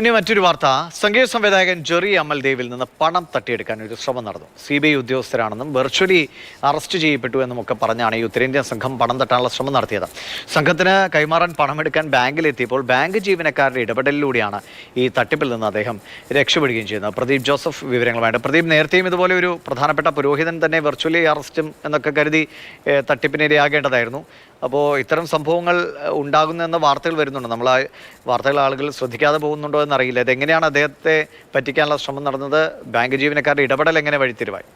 ഇനി മറ്റൊരു വാർത്ത. സംഗീത സംവിധായകൻ ജെറി അമൽദേവിൽ നിന്ന് പണം തട്ടിയെടുക്കാൻ ഒരു ശ്രമം നടന്നു. സി ബി ഐ ഉദ്യോഗസ്ഥരാണെന്നും വെർച്വലി അറസ്റ്റ് ചെയ്യപ്പെട്ടു എന്നും ഒക്കെ പറഞ്ഞാണ് ഈ ഉത്തരേന്ത്യൻ സംഘം പണം തട്ടാനുള്ള ശ്രമം നടത്തിയത്. സംഘത്തിന് കൈമാറാൻ പണമെടുക്കാൻ ബാങ്കിലെത്തിയപ്പോൾ ബാങ്ക് ജീവനക്കാരുടെ ഇടപെടലിലൂടെയാണ് ഈ തട്ടിപ്പിൽ നിന്ന് അദ്ദേഹം രക്ഷപ്പെടുകയും ചെയ്യുന്നത്. പ്രദീപ് ജോസഫ് വിവരങ്ങളുമായിട്ട്. പ്രദീപ് നേരത്തെയും ഇതുപോലെ ഒരു പ്രധാനപ്പെട്ട പുരോഹിതൻ തന്നെ വെർച്വലി അറസ്റ്റും എന്നൊക്കെ കരുതി തട്ടിപ്പിനിരയാകേണ്ടതായിരുന്നു. അപ്പോൾ ഇത്തരം സംഭവങ്ങൾ ഉണ്ടാകുന്നെന്ന വാർത്തകൾ വരുന്നുണ്ട്. നമ്മൾ ആ വാർത്തകൾ ആളുകൾ ശ്രദ്ധിക്കാതെ പോകുന്നുണ്ടോ എന്നറിയില്ല. ഇതെങ്ങനെയാണ് അദ്ദേഹത്തെ പറ്റിക്കാനുള്ള ശ്രമം നടന്നത്? ബാങ്ക് ജീവനക്കാരുടെ ഇടപെടൽ എങ്ങനെ വഴിത്തിരിവായി?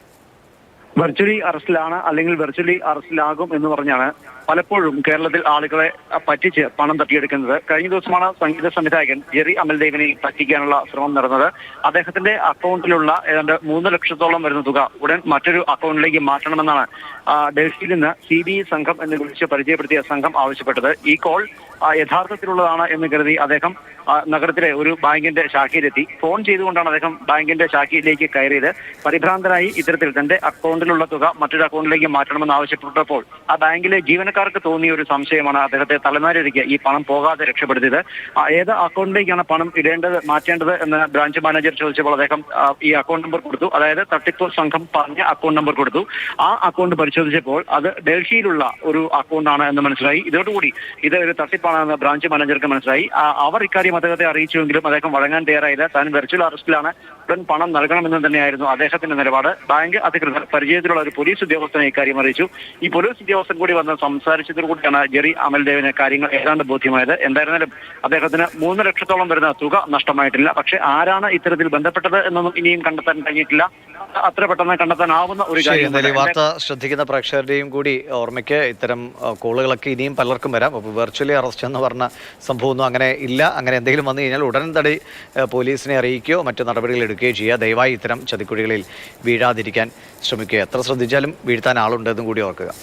വെർച്വലി അറസ്റ്റിലാണ് അല്ലെങ്കിൽ വെർച്വലി അറസ്റ്റിലാകും എന്ന് പറഞ്ഞാണ് പലപ്പോഴും കേരളത്തിൽ ആളുകളെ പറ്റിച്ച് പണം തട്ടിയെടുക്കുന്നത്. കഴിഞ്ഞ ദിവസമാണ് സംഗീത സംവിധായകൻ ജെറി അമൽദേവിനെ പറ്റിക്കാനുള്ള ശ്രമം നടന്നത്. അദ്ദേഹത്തിന്റെ അക്കൗണ്ടിലുള്ള ഏതാണ്ട് മൂന്ന് ലക്ഷത്തോളം വരുന്ന തുക ഉടൻ മറ്റൊരു അക്കൗണ്ടിലേക്ക് മാറ്റണമെന്നാണ് ഡൽഹിയിൽ നിന്ന് സി ബി സംഘം എന്ന് വിളിച്ച് പരിചയപ്പെടുത്തിയ സംഘം ആവശ്യപ്പെട്ടത്. ഈ കോൾ യഥാർത്ഥത്തിലുള്ളതാണ് എന്ന് കരുതി അദ്ദേഹം നഗരത്തിലെ ഒരു ബാങ്കിന്റെ ശാഖയിലെത്തി. ഫോൺ ചെയ്തുകൊണ്ടാണ് അദ്ദേഹം ബാങ്കിന്റെ ശാഖയിലേക്ക് കയറിയത്. പരിഭ്രാന്തരായി ഇത്തരത്തിൽ തന്റെ അക്കൗണ്ടിലുള്ള തുക മറ്റൊരു അക്കൗണ്ടിലേക്ക് മാറ്റണമെന്ന് ആവശ്യപ്പെട്ടപ്പോൾ ആ ബാങ്കിലെ ജീവനക്കാർക്ക് തോന്നിയ ഒരു സംശയമാണ് അദ്ദേഹത്തെ തലനാരിഴയ്ക്ക് ഈ പണം പോകാതെ രക്ഷപ്പെടുത്തിയത്. ഏത് അക്കൗണ്ടിലേക്കാണ് പണം ഇടേണ്ടത് മാറ്റേണ്ടത് എന്ന് ബ്രാഞ്ച് മാനേജർ ചോദിച്ചപ്പോൾ അദ്ദേഹം ഈ അക്കൗണ്ട് നമ്പർ കൊടുത്തു. അതായത് തട്ടിപ്പ് സംഘം പറഞ്ഞ അക്കൗണ്ട് നമ്പർ കൊടുത്തു. ആ അക്കൗണ്ട് പരിശോധിച്ചപ്പോൾ അത് ഡൽഹിയിലുള്ള ഒരു അക്കൗണ്ടാണ് എന്ന് മനസ്സിലായി. ഇതോടുകൂടി ഇത് ഒരു തട്ടിപ്പാണെന്ന് ബ്രാഞ്ച് മാനേജർക്ക് മനസ്സിലായി. അവർ ഇക്കാര്യം അദ്ദേഹത്തെ അറിയിച്ചുവെങ്കിലും അദ്ദേഹം വഴങ്ങാൻ തയ്യാറായില്ല. താൻ വെർച്വൽ അറസ്റ്റിലാണ് ഉടൻ പണം നൽകണമെന്ന് തന്നെയായിരുന്നു അദ്ദേഹത്തിന്റെ നിലപാട്. ബാങ്ക് അധികൃതർ പരിചയത്തിലുള്ള ഒരു പോലീസ് ഉദ്യോഗസ്ഥനെ ഇക്കാര്യം അറിയിച്ചു. ഈ പോലീസ് ഉദ്യോഗസ്ഥൻ കൂടി വന്ന് സംസാരിച്ചതോടുകൂടിയാണ് ജെറി അമൽദേവിന് കാര്യങ്ങൾ ഏതാണ്ട് ബോധ്യമായത്. എന്തായിരുന്നാലും അദ്ദേഹത്തിന് മൂന്ന് ലക്ഷത്തോളം വരുന്ന തുക നഷ്ടമായിട്ടില്ല. പക്ഷേ ആരാണ് ഇത്തരത്തിൽ ബന്ധപ്പെട്ടത് എന്നൊന്നും ഇനിയും കണ്ടെത്താൻ കഴിഞ്ഞിട്ടില്ല. അത്ര പെട്ടെന്ന് കണ്ടെത്താനാവുന്ന ഒരു കാര്യം ഈ വാർത്ത ശ്രദ്ധിക്കുന്ന പ്രേക്ഷകരുടെയും കൂടി ഓർമ്മയ്ക്ക് ഇത്തരം കോളുകളൊക്കെ ഇനിയും പലർക്കും വരാം. അപ്പോൾ വെർച്വലി അറസ്റ്റ് എന്ന് പറഞ്ഞ സംഭവമൊന്നും അങ്ങനെ ഇല്ല. അങ്ങനെ എന്തെങ്കിലും വന്നു കഴിഞ്ഞാൽ ഉടൻ തടി പോലീസിനെ അറിയിക്കുകയോ മറ്റു നടപടികൾ എടുക്കുകയോ ചെയ്യുക. ദയവായി ഇത്തരം ചതിക്കുഴികളിൽ വീഴാതിരിക്കാൻ ശ്രമിക്കുക. എത്ര ശ്രദ്ധിച്ചാലും വീഴ്ത്താൻ ആളുണ്ടെന്നും കൂടി ഓർക്കുക.